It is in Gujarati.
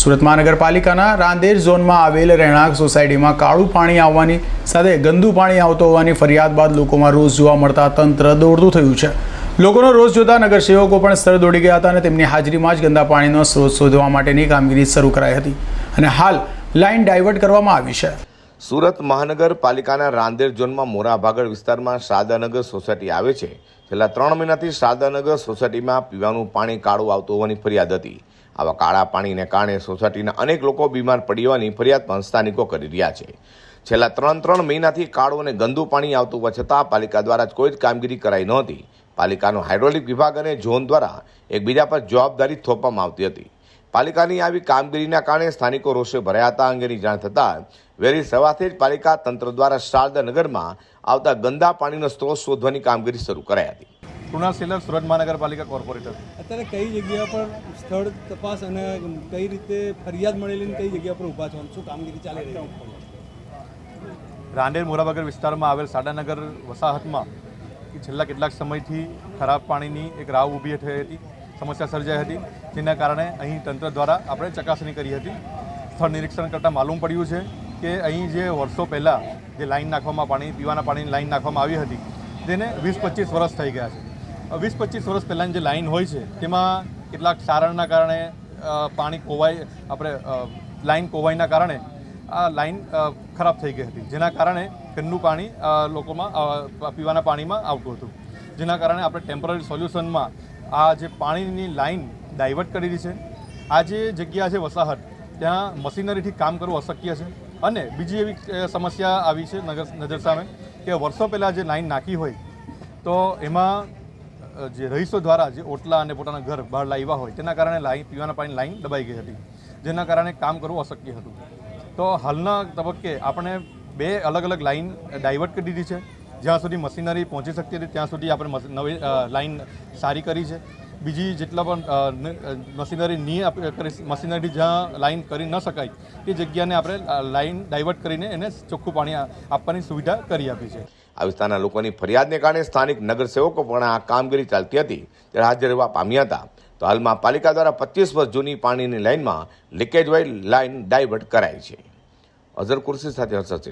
સુરત મહાનગરપાલિકાના રાંદેર ઝોનમાં આવેલ રહેણાંક સોસાયટીમાં કાળું પાણી આવવાની સાથે ગંદુ પાણી આવતો હોવાની ફરિયાદ બાદ લોકોમાં રોષ જોવા મળતા તંત્ર દોડતું થયું છે. લોકોનો રોષ જોતા નગરસેવકો પણ સ્થળ દોડી ગયા હતા અને તેમની હાજરીમાં જ ગંદા પાણીનો સ્ત્રોત શોધવા માટેની કામગીરી શરૂ કરાઈ હતી અને હાલ લાઇન ડાયવર્ટ કરવામાં આવી છે. સુરત મહાનગરપાલિકાના રાંદેર ઝોનમાં મોરાભાગળ વિસ્તારમાં શારદાનગર સોસાયટી આવે છે. છેલ્લા ત્રણ મહિનાથી શારદાનગર સોસાયટીમાં પીવાનું પાણી કાળું આવતું હોવાની ફરિયાદ હતી. આવા કાળા પાણીને કારણે સોસાયટીના અનેક લોકો બીમાર પડી હોવાની ફરિયાદ પણ સ્થાનિકો કરી રહ્યા છે. છેલ્લા ત્રણ ત્રણ મહિનાથી કાળું અને ગંદુ પાણી આવતું હોવા છતાં પાલિકા દ્વારા કોઈ જ કામગીરી કરાઈ નહોતી. પાલિકાનો હાઇડ્રોલિક વિભાગ અને ઝોન દ્વારા એકબીજા પર જવાબદારી થોપવામાં આવતી હતી. પાલિકાની આવી કામગીરીના કારણે સ્થાનિકો રોષે ભરાયા હતા અંગેની જાણ થતાં વહેલી સવારથી જ પાલિકા તંત્ર દ્વારા શારદાનગરમાં આવતા ગંદા પાણીનો સ્ત્રોત શોધવાની કામગીરી શરૂ કરાઈ હતી. કૃણાલ સિલર સુરત મહાનગરપાલિકા કોર્પોરેટર. અત્યારે કઈ જગ્યા પર સ્થળ તપાસ અને કઈ રીતે ફરિયાદ મળેલી ને કઈ જગ્યા પર ઊભા છો? શું કામગીરી ચાલી રહી છે? રાંદેર મોરાબાગર વિસ્તારમાં આવેલ સાડાનગર વસાહતમાં કે છેલ્લા કેટલાક સમયથી ખરાબ પાણીની એક રાવ ઊભી થઈ હતી સમસ્યા સર્જાઈ હતી. જેના કારણે અહીં તંત્ર દ્વારા આપણે ચકાસણી કરી હતી. સ્થળ નિરીક્ષણ કરતાં માલુમ પડ્યું છે કે અહીં જે વર્ષો પહેલાં જે લાઈન નાખવામાં પાણી પીવાના પાણીની લાઈન નાખવામાં આવી હતી તેને વીસ પચીસ વર્ષ થઈ ગયા છે. વીસ પચીસ વર્ષ પહેલાંની જે લાઈન હોય છે, તેમાં કેટલાક સારણના કારણે પાણી કોવાઈ આપણે લાઈન કોવાઈના કારણે આ લાઈન ખરાબ થઈ ગઈ હતી. જેના કારણે ઘરનું પાણી લોકોમાં પીવાના પાણીમાં આવતું હતું. જેના કારણે આપણે ટેમ્પરરી સોલ્યુશનમાં આ જે પાણીની લાઈન ડાયવર્ટ કરેલી છે, આ જે જગ્યા છે વસાહત, ત્યાં મશીનરીથી કામ કરવું અશક્ય છે. અને બીજી એવી સમસ્યા આવી છે નગર, નજર સામે કે વર્ષો પહેલાં જે લાઈન નાખી હોય, તો એમાં જે રહીશો દ્વારા જે ઓટલા અને પોતાના ઘર બહાર લાવ્યા હોય, તેના કારણે લાઈન પીવાના પાણી લાઈન દબાઈ ગઈ હતી, જેના કારણે કામ કરવું અશક્ય હતું. તો હાલના તબક્કે આપણે બે અલગ અલગ લાઈન ડાયવર્ટ કરી દીધી છે. જ્યાં સુધી મશીનરી પહોંચી શકતી હતી, ત્યાં સુધી આપણે નવી લાઈન સારી કરી છે. બીજી જેટલા પણ મશીનરી નહીં મશીનરી જ્યાં લાઇન કરી ન શકાય તે જગ્યાને આપણે લાઇન ડાયવર્ટ કરીને એને ચોખ્ખું પાણી આપવાની સુવિધા કરી આપી છે. આ વિસ્તારના લોકોની ફરિયાદને કારણે સ્થાનિક નગરસેવકો પણ આ કામગીરી ચાલતી હતી. ત્યારે હાજર રહેવા પામ્યા હતા, તો હાલમાં પાલિકા દ્વારા પચીસ વર્ષ જૂની પાણીની લાઇનમાં લીકેજ વાય લાઇન ડાયવર્ટ કરાઈ છે. અઝર કુર્સી સાથે હર્ષદ